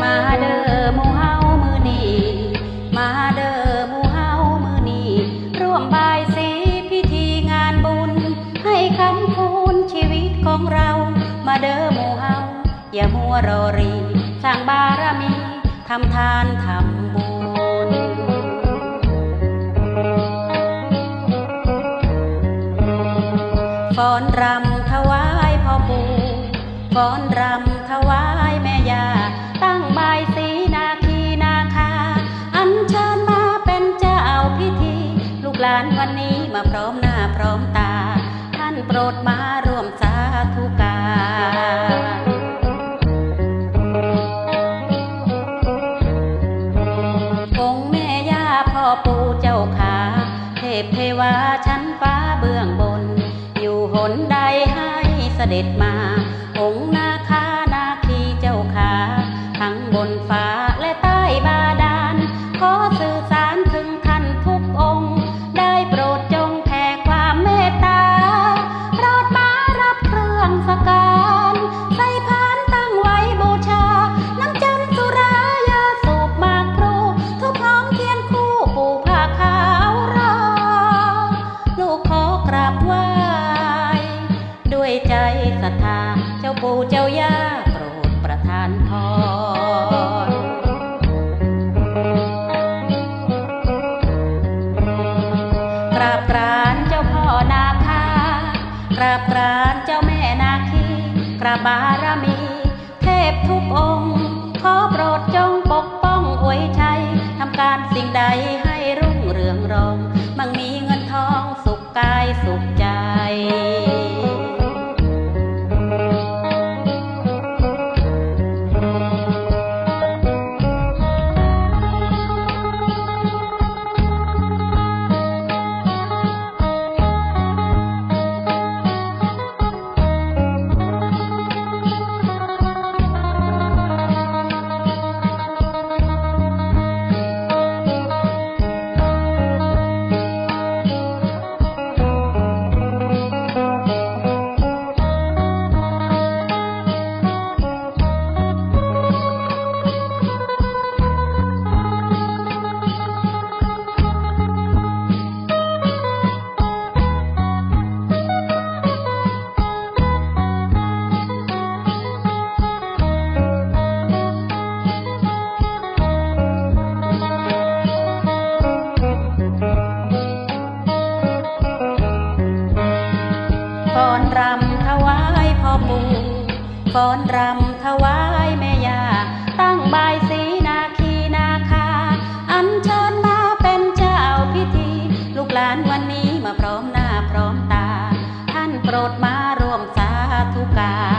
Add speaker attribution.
Speaker 1: มาเด้ ของเรามาเด้อหมู่เฮาอย่ามัวรอรีสร้างบารมีทำทานทำบุญฟ้อนรำถวายพ่อปู่ฟ้อนรำถวายแม่ยา ตั้งใบสีนาคีนาคา อัญเชิญมาเป็นเจ้าพิธี ลูกหลานวันนี้มาพร้อมหน้าพร้อมตา ท่านโปรดมา พเทวาชั้นฟ้าเบื้องบน อยู่หนใดให้เสด็จมา เจ้าปู่เจ้าย่าโปรดประทานพรกราบกรานเจ้าพ่อนาคากราบกรานเจ้าแม่นาคีกราบบารมี เทพทุกองค์ขอโปรด ฟ้อนรำถวายพ่อปู่ฟ้อนรำถวายแม่ยา ตั้งบายสีนาคีนาคา อัญเชิญมาเป็นเจ้าพิธี ลูกหลานวันนี้มาพร้อมหน้าพร้อมตา ท่านโปรดมาร่วมสาธุการ